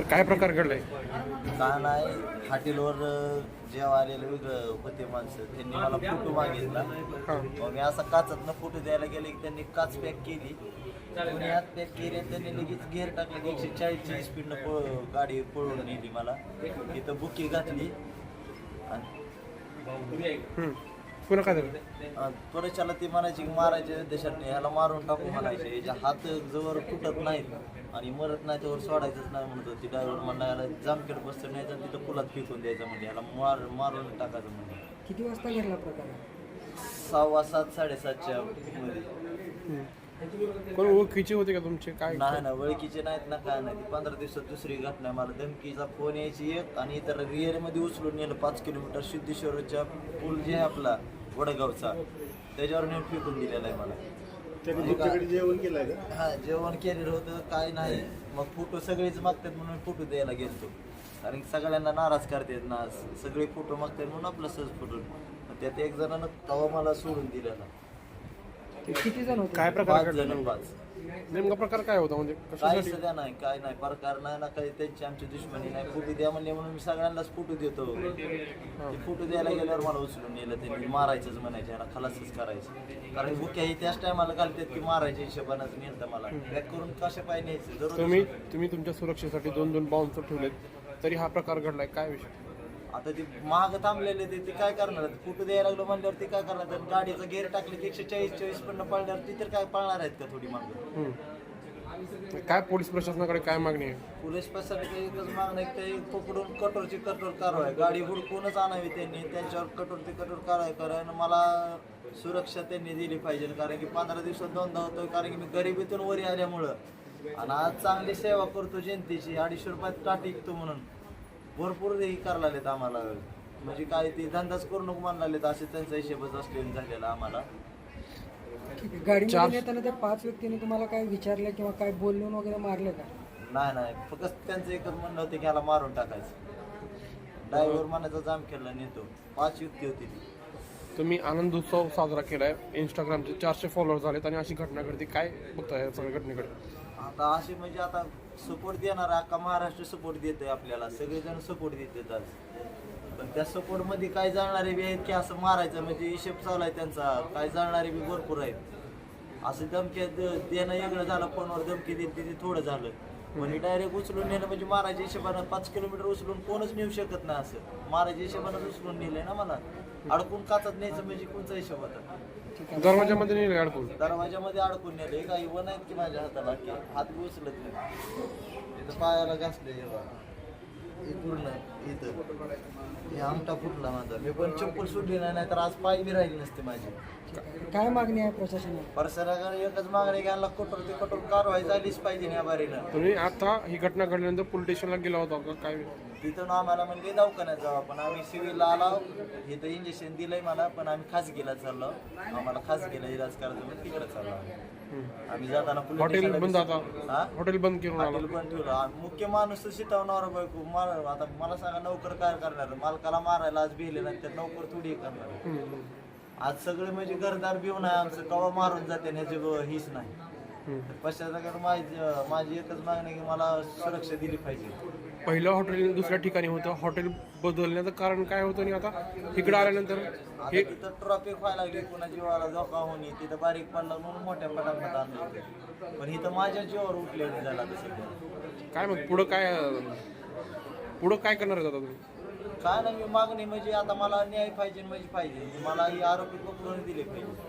तर काय प्रकार घडलाय का नाही हॉटेलवर जेव्हा आलेलं वेगळं होते माणसं त्यांनी मला फोटो मागितला. मग मी असा काचातनं फोटो द्यायला गेले की त्यांनी काच पॅक केली. कोणी हात पॅक केली आणि त्यांनी लगेच गेअर टाकलं. एकशे चाळीसची स्पीडनं पळ गाडी पळवून नेली मला. इथं बुकी घातली. आणि हम्म. पुन्हा काय झालं अं, त्वरेच्याला ती म्हणायची की मारायचे देशात नाही ह्याला मारून टाकू म्हणायचे. याच्या हात जवळ तुटत नाहीत आणि मरत नाही त्यावर सोडायचंच नाही म्हणत होती. ड्रायव्हर म्हणायला जामखेड बसतं नाही तर तिथं पुलात फेकून द्यायचं म्हणजे ह्याला मार मारून टाकायचं म्हणजे किती वाजता घडला प्रकार? सहावा सात साडेसातच्या मध्ये. कोण ओळखीचे होते का तुमचे? काय? नाही ना ओळखीचे नाहीत ना काय नाही. ती पंधरा दिवसात दुसरी घटना. मला धमकीचा फोन यायची एक आणि इतर रिअरमध्ये उचलून नेलं. पाच किलोमीटर सिद्धेश्वरच्या पूल जे आहे आपला वडगावचा. त्याच्यावर नेऊन फेकून दिलेला आहे मला. तुमच्याकडे जेवण का? हा जेवण केलेलं होतं काय नाही. मग फोटो सगळेच मागतात म्हणून फोटो द्यायला गेलतो. कारण सगळ्यांना नाराज करतात ना सगळे फोटो मागतात म्हणून आपला सहज फोटो मग त्यात एक जणानं तवा मला सोडून दिलेला. किती जण होते? काय प्रकार पाच घडला? जण? पाच. नेमका प्रकार काय होता? म्हणजे काय कशासाठी सध्या नाही काय नाही. प्रकार नाही ना काही त्यांची आमची दुश्मनी नाही. फोटो द्या म्हणले म्हणून मी सगळ्यांनाच फोटो देतो. ते फोटो द्यायला गेल्यावर मला उचलून नेलं त्यांनी. मारायचंच म्हणायचे याला खलासच करायचं. कारण बुक्या ही त्याच टायमाला घालतात की मारायच्या हिशोबानंच नेलं मला. बॅक करून कशा पाय न्यायचं? तुम्ही तुम्ही तुमच्या सुरक्षेसाठी दोन दोन बाउन्सर ठेवलेत. तरी हा प्रकार घडलाय. काय विषय? आता ते महाग थांबलेले ते ते काय करणार फोटो द्यायला लागलो म्हणल्यावर ते काय करणार तर गाडीचं गेअर टाकले की एकशे चाळीस चाळीस पण पळणार ती तर काय पळणार आहेत का थोडी मागं? हम्म. काय पोलीस प्रशासनाकडे काय मागणी आहे? पोलीस प्रशासनाची एकच मागणं आहे की ते पकडून कठोरची कठोर कारवाई. गाडी हुडकूनच आणावी त्यांनी. त्यांच्यावर कठोरची कठोर कारवाई कारण मला सुरक्षा त्यांनी दिली पाहिजे. कारण की पंधरा दिवसात दोनदा होतो कारण की मी गरिबीतून वरी आल्यामुळं. आणि आज चांगली सेवा करतो जनतेची. अडीचशे रुपयात टाट विकतो म्हणून. भरपूर हे करायला लागलेत आम्हाला. म्हणजे काय ते धंदाच करू नको म्हणायला लागलेत असे त्यांचा हिशेबच असलेला झालेला आम्हाला. ठीक आहे. गाडीमध्ये नेताना त्या पाच व्यक्तींनी तुम्हाला काय विचारलं किंवा काय बोलून वगैरे मारलं का? नाही नाही. फक्त त्यांचं एकच म्हणणं होतं की ह्याला मारून टाकायचं. ड्रायव्हर म्हणायचा जाम केला नेतो. पाच युक्ती होती ती. तुम्ही आनंद उत्सव साजरा केलाय. इंस्टाग्रामचे चारशे फॉलोअर झालेत आणि अशी घटना घडते. काय बघताय या सगळ्या घटनेकडे? आता असे म्हणजे आता सपोर्ट देणार अख्खा महाराष्ट्र सपोर्ट देतोय आपल्याला. सगळेजण सपोर्ट देतात आज. पण त्या सपोर्टमध्ये काय जाणारे बी आहेत की असं मारायचं म्हणजे हिशेब चालू आहे त्यांचा. काय जाणारे बी भरपूर आहेत. असं धमकी द- देणं वेगळं झालं फोनवर धमकी देत ते थोडं झालं. म्हणजे डायरेक्ट उचलून नेलं म्हणजे मारायच्या हिशेबानं पाच किलोमीटर उचलून कोणच नेऊ शकत नाही असं. मारायच्या हिशेबानं उचलून नेलंय ना मला. अडकून काचत न्यायचं म्हणजे कोणचा हिशोब होता? ठीक आहे. दरवाजामध्ये नाही अडकून? दरवाजामध्ये अडकून नेले. काही वन आहेत की माझ्या हाताला की हात उचलत नाही. इथं पायाला घासले हे बघा. हे पूर्ण इथं. हे आमटा फुटला माझा. मी पण चप्पल सुटली नाही नाहीतर आज पाय बी राहिली नसते माझी. काय मागणी आहे प्रशासनाला? परसराकडे एकच मागणी घ्यायला कठोर ते कठोर कारवाई झालीच पाहिजे या बारीनं. तुम्ही आता ही घटना घडल्यानंतर पोलीस स्टेशनला गेला होता का? काय? तिथून आम्हाला म्हणजे दवाखान्यात जाऊ आपण आम्ही सिव्हिलला आलो. इथं इंजेक्शन दिलंय मला पण आम्ही खासगीला चाललो. आम्हाला खासगीला इलाज करायचं म्हणून तिकडे चाललो आम्ही. जाताना police हॉटेल station ला बंद आता? हा? हॉटेल बंद करून आला हॉटेल पण ठेवलं. मुख्य माणूस तर शिटवणार बायको मार आता मला सांगा नोकर काय करणार? मालकाला मारायला आज भिले नाही तर नोकर थोडी हे करणार. आज सगळे म्हणजे घरदार भिवून आहे आमचं कवा मारून जाते ह्याची हीच नाही. पश्चात माझी माझी एकच मागणी की मला सुरक्षा दिली पाहिजे. पहिलं हॉटेल दुसऱ्या ठिकाणी होतं. हॉटेल बदलण्याचं कारण काय होतं आणि आता इकडे आल्यानंतर हे तिथं ट्रॉफिक व्हायला लागली कुणा जीवाला धोका होणे तिथं बारीक पडला म्हणून मोठ्या पटापट आणलं. पण इथं माझ्या जीवावर उठले झाला काय मग पुढं काय पुढं काय करणार आहेत आता तुम्ही? काय नाही मी मागणी म्हणजे आता मला न्याय पाहिजे म्हणजे पाहिजे. मला हे आरोपी पकडून दिले पाहिजे.